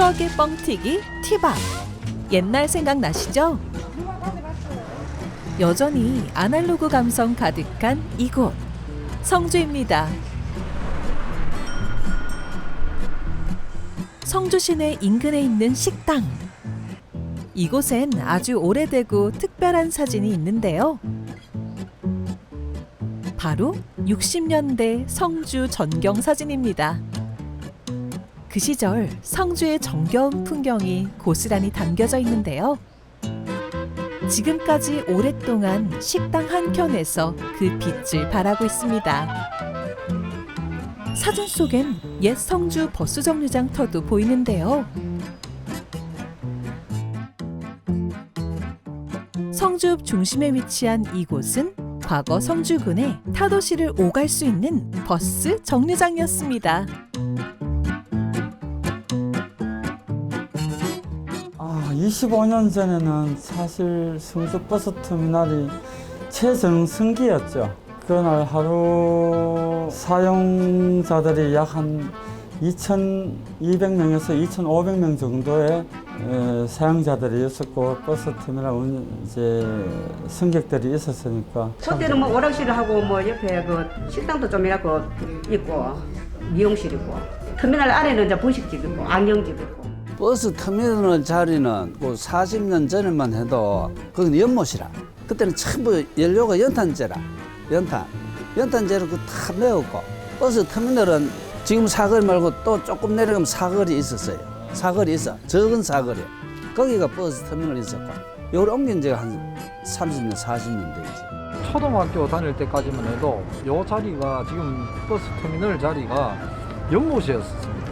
추억의 뻥튀기 티밥. 옛날 생각 나시죠? 여전히 아날로그 감성 가득한 이곳 성주입니다. 성주 시내 인근에 있는 식당. 이곳엔 아주 오래되고 특별한 사진이 있는데요. 바로 60년대 성주 전경 사진입니다. 그 시절 성주의 정겨운 풍경이 고스란히 담겨져 있는데요. 지금까지 오랫동안 식당 한 켠에서 그 빛을 발하고 있습니다. 사진 속엔 옛 성주 버스 정류장 터도 보이는데요. 성주 중심에 위치한 이곳은 과거 성주군의 타도시를 오갈 수 있는 버스 정류장이었습니다. 25년 전에는 사실 성주 버스 터미널이 최정성기였죠. 그날 하루 사용자들이 약 한 2,200명에서 2,500명 정도의 에, 사용자들이 있었고 버스 터미널 운- 이제 승객들이 있었으니까 저 때는 뭐 오락실을 하고 뭐 옆에 그 식당도 좀 해갖고 있고 미용실 있고 터미널 안에는 이제 분식집 있고 안경집 있고 버스 터미널 자리는 그 40년 전에만 해도 거기는 연못이라. 그때는 전부 연료가 연탄재라. 연탄. 연탄재로 그다 메웠고 버스 터미널은 지금 사거리 말고 또 조금 내려가면 사거리 있었어요. 사거리 있어. 적은 사거리. 거기가 버스 터미널이 있었고 요걸 옮긴 지가 한 30년, 40년 되지. 초등학교 다닐 때까지만 해도 요 자리가 지금 버스 터미널 자리가 연못이었습니다.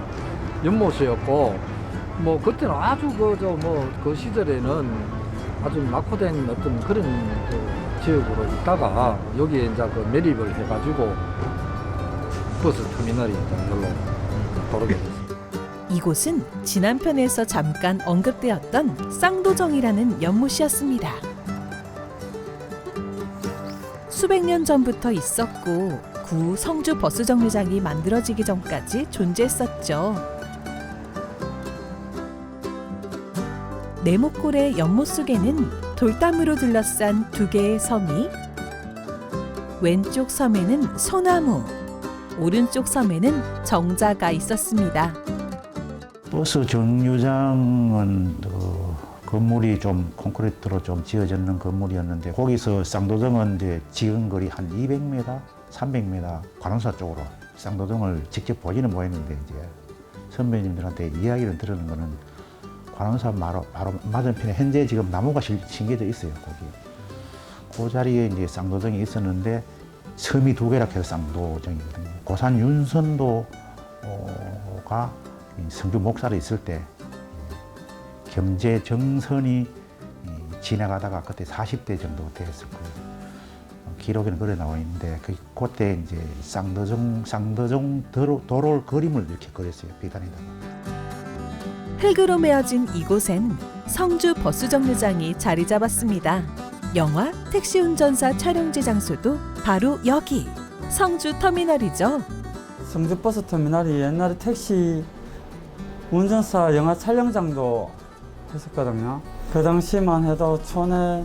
연못이었고 뭐 그때는 아주 그저뭐그 시절에는 아주 낙후된 어떤 그런 그 지역으로 있다가 여기에 이제 그 매립을 해가지고 버스 터미널이 여기로 돌아게 됐습니다. 이곳은 지난 편에서 잠깐 언급되었던 쌍도정이라는 연못이었습니다. 수백 년 전부터 있었고 구 성주 버스 정류장이 만들어지기 전까지 존재했었죠. 네모꼴의 연못 속에는 돌담으로 둘러싼 두 개의 섬이 왼쪽 섬에는 소나무, 오른쪽 섬에는 정자가 있었습니다. 버스 정류장은 그 건물이 좀 콘크리트로 좀 지어졌는 건물이었는데 거기서 쌍도등은 이제 지은 거리 한 200m, 300m 관원사 쪽으로 쌍도등을 직접 보지는 못했는데 이제 선배님들한테 이야기를 들은 거는 관원사 바로, 바로 맞은편에 현재 지금 나무가 실- 심겨져 있어요 거기. 그 자리에 이제 쌍도등이 있었는데 섬이 두 개라 해서 쌍도정이거든요. 고산 윤선도가 이 성주 목사로 있을 때 경제 정선이 이 지나가다가 그때 40대 정도 됐을 거예요. 어, 기록에는 그래 나와 있는데 그 그때 이제 쌍도정 쌍도정 도로, 도로 그림을 이렇게 그렸어요 비단에다가. 흙으로 메어진 이곳엔 성주 버스 정류장이 자리 잡았습니다. 영화 택시 운전사 촬영지 장소도 바로 여기 성주 터미널이죠. 성주 버스 터미널이 옛날에 택시 운전사 영화 촬영장도 했었거든요. 그 당시만 해도 촌에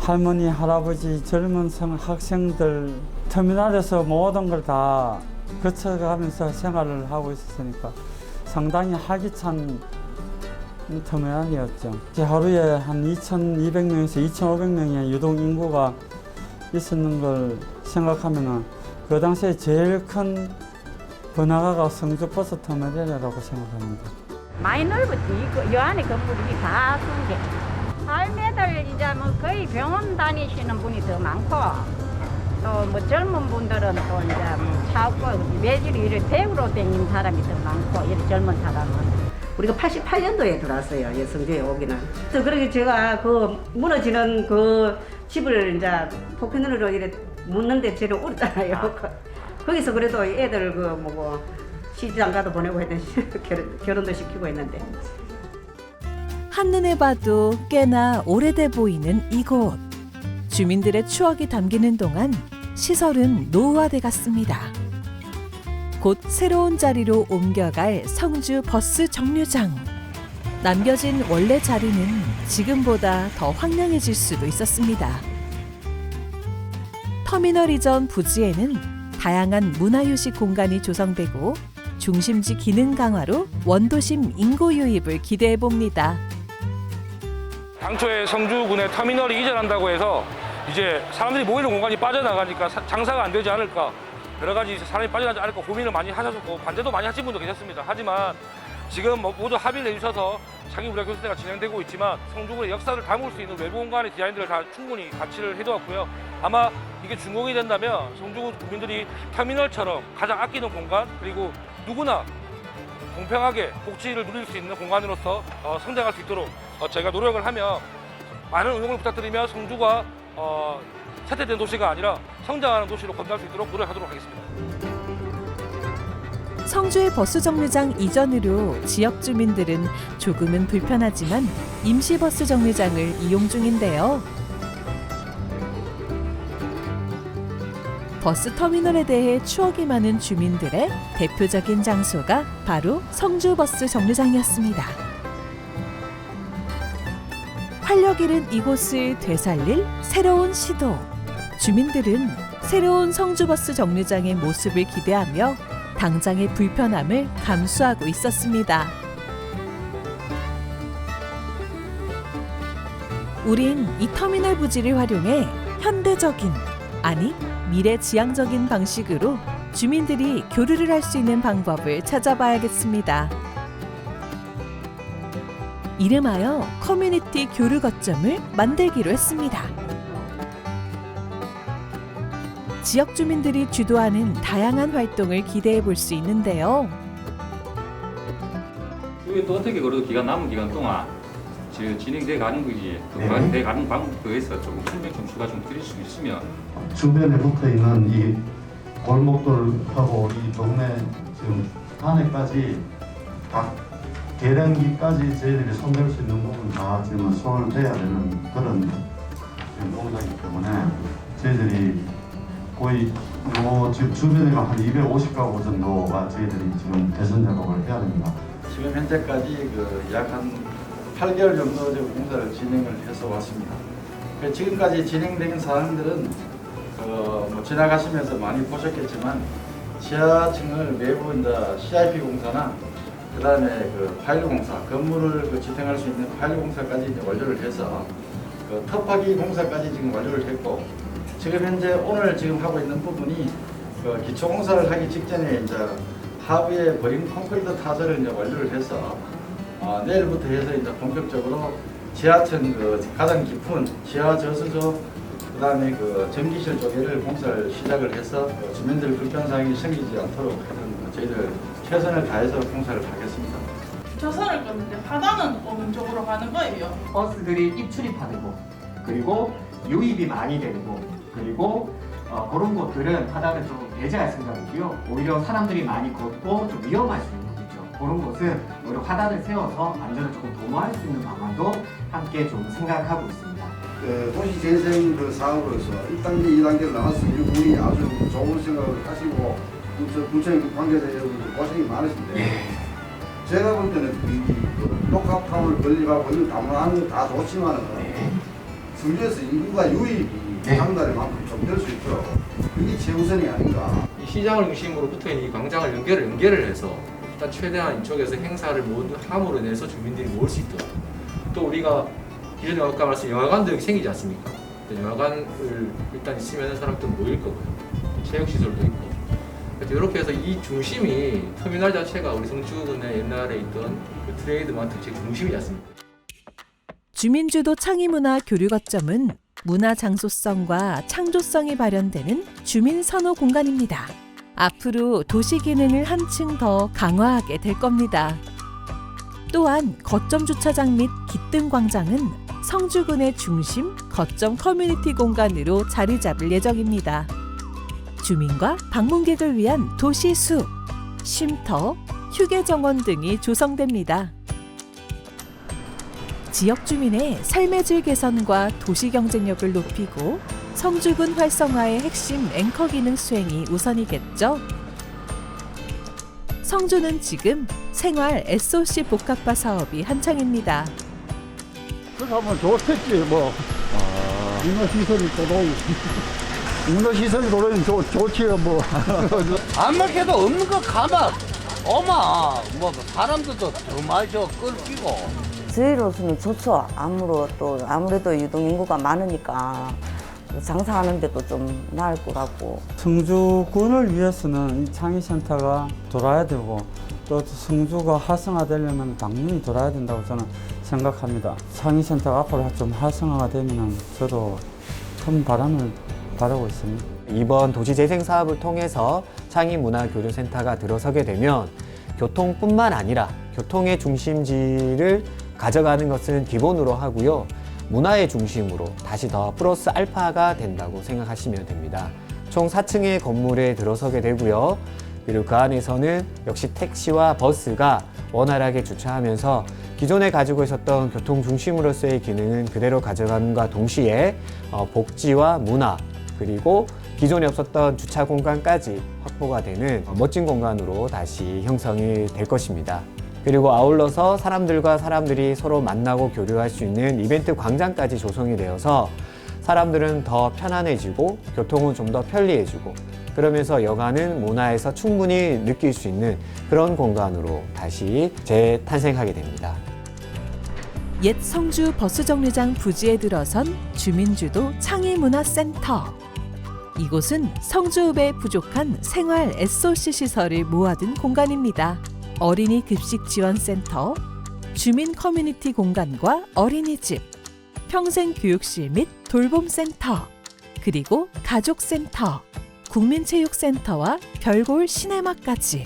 할머니, 할아버지, 젊은 생- 학생들 터미널에서 모든 걸 다 거쳐가면서 생활을 하고 있었으니까 상당히 활기찬 터미널이었죠. 하루에 한 2,200명에서 2,500명의 유동 인구가 있었는 걸 생각하면은 그 당시에 제일 큰 번화가가 성주 버스 터미널이라고 생각합니다. 많이 넓었지. 이, 이 안에 건물이 다쓴 게. 할매들 이제 뭐 거의 병원 다니시는 분이 더 많고 또 뭐 젊은 분들은 또 이제 뭐차 없고 매질이 이렇게 대구로 다니는 사람이 더 많고 이렇게 젊은 사람은. 우리가 88년도에 들어왔어요 예, 성주에 오기는 그래서 그렇게 제가 그 무너지는 그 집을 이제 포크눈으로 이렇게 묻는데 저를 울었잖아요 거기서 그래도 애들 그 뭐고 시집장가도 보내고 했던 결혼, 결혼도 시키고 했는데 한눈에 봐도 꽤나 오래돼 보이는 이곳. 주민들의 추억이 담기는 동안 시설은 노후화돼 갔습니다. 곧 새로운 자리로 옮겨갈 성주 버스 정류장. 남겨진 원래 자리는 지금보다 더 황량해질 수도 있었습니다. 터미널 이전 부지에는 다양한 문화유식 공간이 조성되고 중심지 기능 강화로 원도심 인구 유입을 기대해 봅니다. 당초에 성주군에 터미널이 이전한다고 해서 이제 사람들이 모이는 공간이 빠져나가니까 사- 장사가 안 되지 않을까 여러 가지 사람이 빠져나지 않을까 고민을 많이 하셨고 반대도 많이 하신 분도 계셨습니다. 하지만 지금 뭐 모두 합의를 해주셔서 장기 우리 교수대가 진행되고 있지만 성주군의 역사를 담을 수 있는 외부 공간의 디자인들을 다 충분히 같이를 해두었고요. 아마 이게 준공이 된다면 성주군 국민들이 터미널처럼 가장 아끼는 공간 그리고 누구나 공평하게 복지를 누릴 수 있는 공간으로서 어, 성장할 수 있도록 어, 저희가 노력을 하며 많은 응원을 부탁드리며 성주가 어, 쇠퇴된 도시가 아니라 성장하는 도시로 건너갈 수 있도록 노력하도록 하겠습니다. 성주의 버스 정류장 이전으로 지역 주민들은 조금은 불편하지만 임시 버스 정류장을 이용 중인데요. 버스 터미널에 대해 추억이 많은 주민들의 대표적인 장소가 바로 성주 버스 정류장이었습니다. 활력 잃은 이곳을 되살릴 새로운 시도. 주민들은 새로운 성주버스 정류장의 모습을 기대하며 당장의 불편함을 감수하고 있었습니다. 우린 이 터미널 부지를 활용해 현대적인, 아니 미래지향적인 방식으로 주민들이 교류를 할 수 있는 방법을 찾아봐야겠습니다. 이름하여 커뮤니티 교류 거점을 만들기로 했습니다. 지역 주민들이 주도하는 다양한 활동을 기대해 볼 수 있는데요. 이게 또 어떻게 그래도 기간 남은 기간 동안 지금 진행돼 가는 거지 그 네. 돼 가는 방법에서 조금 설명 좀 추가 좀 드릴 수 있으면 주변에 붙어 있는 이 골목들하고 이 동네 지금 안에까지 각 계량기까지 저희들이 손댈 수 있는 부분 다 지금 손을 대야 되는 그런 동작이기 때문에 저희들이 거의 요 지금 주변에가 한 250가구 정도가 저희들이 지금 대선 작업을 해야 됩니다. 지금 현재까지 그 약 한 8개월 정도 공사를 진행을 해서 왔습니다. 그 지금까지 진행된 사항들은 그뭐 지나가시면서 많이 보셨겠지만 지하층을 내부 이제 CIP 공사나 그 다음에 그 파일로 공사, 건물을 그 지탱할 수 있는 파일로 공사까지 이제 완료를 해서 그 터파기 공사까지 지금 완료를 했고 지금 현재 오늘 지금 하고 있는 부분이 그 기초 공사를 하기 직전에 이제 하부에 버린 콘크리트 타설을 이제 완료를 해서 어, 내일부터 해서 이제 본격적으로 지하층 그 가장 깊은 지하 저수조 그다음에 그 전기실 쪽에를 공사를 시작을 해서 그 주민들 불편사항이 생기지 않도록 하여튼 저희들 최선을 다해서 공사를 하겠습니다. 조선을 껐는데 바다는 어느 쪽으로 가는 거예요? 버스들이 입출입하는 곳 그리고 유입이 많이 되는 곳 그리고 어, 그런 곳들은 하단을 좀 배제할 생각이고요 오히려 사람들이 많이 걷고 좀 위험할 수 있는 곳이죠 그런 곳은 오히려 화단을 세워서 안전을 조금 도모할 수 있는 방안도 함께 좀 생각하고 있습니다 그 도시 재생 그 사업으로서 1단계, 2단계를 나갔으면 우리 아주 좋은 생각을 하시고 구청 관계자 여러분들 고생이 많으신데 제가 볼 때는 이, 그 녹합탑을 건립하고 담당하는 거다 좋지만 은 주위에서 인구가 유입이 장달의 만큼 좀 될 수 있도록 그게 최우선이 아닌가. 이 시장을 중심으로 붙어 있는 이 광장을 연결을 연결을 해서 일단 최대한 이쪽에서 행사를 모두 함으로 인해서 주민들이 모을 수 있도록 또 우리가 기존에 아까 말씀 영화관도 여기 생기지 않습니까? 영화관을 일단 있으면 사람들 모일 거고요. 체육시설도 있고. 이렇게 해서 이 중심이 터미널 자체가 우리 성주군의 옛날에 있던 그 트레이드 마트 제 중심이지 않습니까? 주민주도 창의문화 교류 거점은 문화 장소성과 창조성이 발현되는 주민 선호 공간입니다. 앞으로 도시 기능을 한층 더 강화하게 될 겁니다. 또한 거점 주차장 및 기뜸 광장은 성주군의 중심 거점 커뮤니티 공간으로 자리 잡을 예정입니다. 주민과 방문객을 위한 도시 숲, 쉼터, 휴게 정원 등이 조성됩니다. 지역 주민의 삶의 질 개선과 도시 경쟁력을 높이고 성주군 활성화의 핵심 앵커 기능 수행이 우선이겠죠. 성주는 지금 생활 SOC 복합화 사업이 한창입니다. 그거 하면 좋겠지 뭐 문화시설이 도로이 문화시설이 도로이 좋, 좋지요 뭐 아무리 해도 없는 거 가만 어마 뭐 사람들도 더 많이 저 끌기고 저희로서는 좋죠. 아무로 또 아무래도 유동 인구가 많으니까 장사하는 데도 좀 나을 것 같고. 성주군을 위해서는 이 창의센터가 돌아야 되고 또 성주가 활성화되려면 당연히 돌아야 된다고 저는 생각합니다. 창의센터가 앞으로 좀 활성화가 되면 저도 큰 바람을 바라고 있습니다. 이번 도시재생 사업을 통해서 창의문화교류센터가 들어서게 되면 교통뿐만 아니라 교통의 중심지를 가져가는 것은 기본으로 하고요. 문화의 중심으로 다시 더 플러스 알파가 된다고 생각하시면 됩니다. 총 4층의 건물에 들어서게 되고요. 그리고 그 안에서는 역시 택시와 버스가 원활하게 주차하면서 기존에 가지고 있었던 교통 중심으로서의 기능은 그대로 가져감과 동시에 어, 복지와 문화 그리고 기존에 없었던 주차 공간까지 확보가 되는 멋진 공간으로 다시 형성이 될 것입니다. 그리고 아울러서 사람들과 사람들이 서로 만나고 교류할 수 있는 이벤트 광장까지 조성이 되어서 사람들은 더 편안해지고 교통은 좀 더 편리해지고 그러면서 여가는 문화에서 충분히 느낄 수 있는 그런 공간으로 다시 재탄생하게 됩니다. 옛 성주 버스 정류장 부지에 들어선 주민주도 창의문화센터. 이곳은 성주읍에 부족한 생활 SOC 시설을 모아둔 공간입니다. 어린이 급식 지원센터, 주민 커뮤니티 공간과 어린이집, 평생 교육실 및 돌봄센터, 그리고 가족센터, 국민체육센터와 별골 시네마까지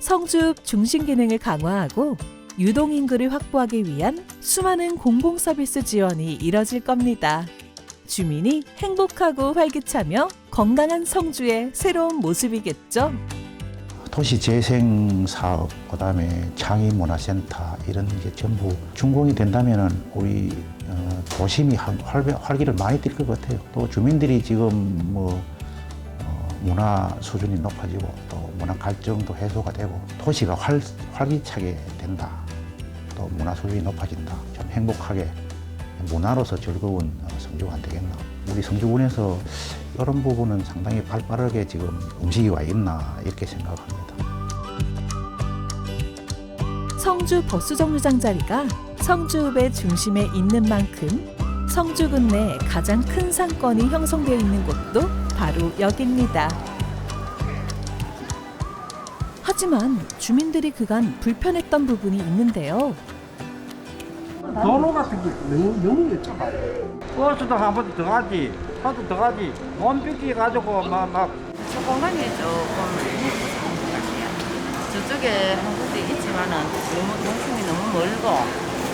성주읍 중심 기능을 강화하고 유동 인구를 확보하기 위한 수많은 공공 서비스 지원이 이뤄질 겁니다. 주민이 행복하고 활기차며 건강한 성주의 새로운 모습이겠죠. 도시 재생 사업, 그다음에 창의 문화센터 이런 게 전부 준공이 된다면은 우리 어, 도심이 활기를 많이 띨 것 같아요. 또 주민들이 지금 뭐 어, 문화 수준이 높아지고 또 문화 갈증도 해소가 되고 도시가 활, 활기차게 된다. 또 문화 수준이 높아진다. 좀 행복하게 문화로서 즐거운 어, 성주가 안 되겠나. 우리 성주군에서 이런 부분은 상당히 발빠르게 지금 움직이 와 있나 이렇게 생각합니다. 성주 버스 정류장 자리가 성주읍의 중심에 있는 만큼 성주군 내 가장 큰 상권이 형성되어 있는 곳도 바로 여기입니다. 하지만 주민들이 그간 불편했던 부분이 있는데요. 도로 같은 게 너무 너무 좁아요 버스도 한 번 더 가지 차도 더 가지 돈 뺏기 가지고 막막 저 공간이 조금 무서운 것 같아요. 저쪽에 한 군데 있지만은 너무 동심이 너무 멀고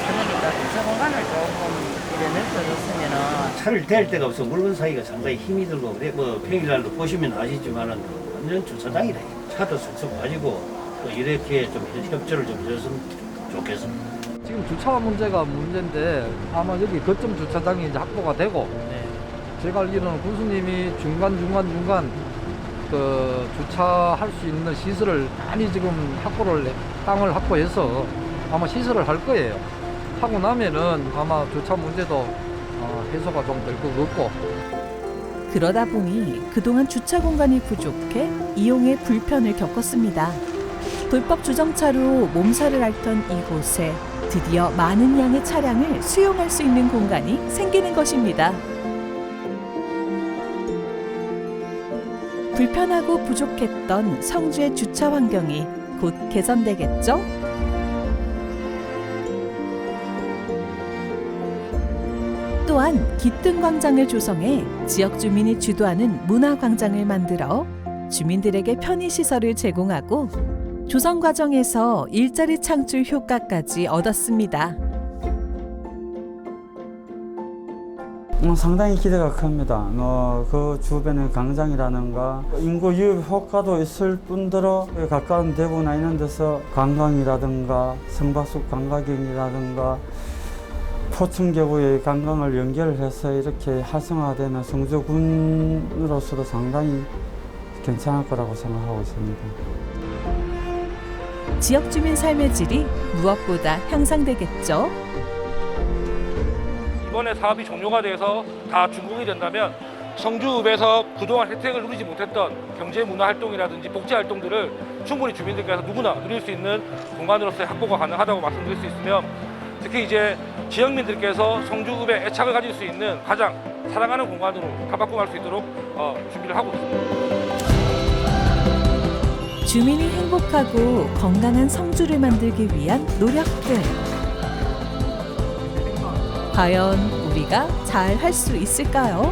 그러니까 저 공간을 조금 이래 넓혀줬으면은 차를 댈 데가 없어 물건 사기가 상당히 힘이 들고 그래 뭐 평일날도 보시면 아시지만은 완전 주차장이래 차도 쑥쑥 빠지고 또 이렇게 좀 협조를 좀 해줬으면 좋겠습니다. 지금 주차 문제가 문제인데 아마 여기 거점 주차장이 이제 확보가 되고 제가 알기로는 군수님이 중간 중간 중간 그 주차할 수 있는 시설을 많이 지금 확보를 해- 땅을 확보해서 아마 시설을 할 거예요. 하고 나면은 아마 주차 문제도 어, 해소가 좀 될 것 같고 그러다 보니 그동안 주차 공간이 부족해 이용에 불편을 겪었습니다. 불법 주정차로 몸살을 앓던 이곳에 드디어 많은 양의 차량을 수용할 수 있는 공간이 생기는 것입니다. 불편하고 부족했던 성주의 주차 환경이 곧 개선되겠죠? 또한 기뜸 광장을 조성해 지역 주민이 주도하는 문화 광장을 만들어 주민들에게 편의 시설을 제공하고 조성 과정에서 일자리 창출 효과까지 얻었습니다. 음, 상당히 기대가 큽니다. 어, 그 주변의 광장이라든가 인구 유입 효과도 있을 뿐더러 가까운 대구나 이런 데서 관광이라든가 성박숲 관광객이라든가 포천계구의 관광을 연결해서 이렇게 활성화되는 성주군으로서도 상당히 괜찮을 거라고 생각하고 있습니다. 지역 주민 삶의 질이 무엇보다 향상되겠죠. 이번에 사업이 종료가 돼서 다 준공이 된다면 성주읍에서 그동안 혜택을 누리지 못했던 경제 문화 활동이라든지 복지 활동들을 충분히 주민들께서 누구나 누릴 수 있는 공간으로서의 확보가 가능하다고 말씀드릴 수 있으며 특히 이제 지역민들께서 성주읍에 애착을 가질 수 있는 가장 사랑하는 공간으로 가박공할 수 있도록 어, 준비를 하고 있습니다. 주민이 행복하고 건강한 성주를 만들기 위한 노력들. 과연 우리가 잘 할 수 있을까요?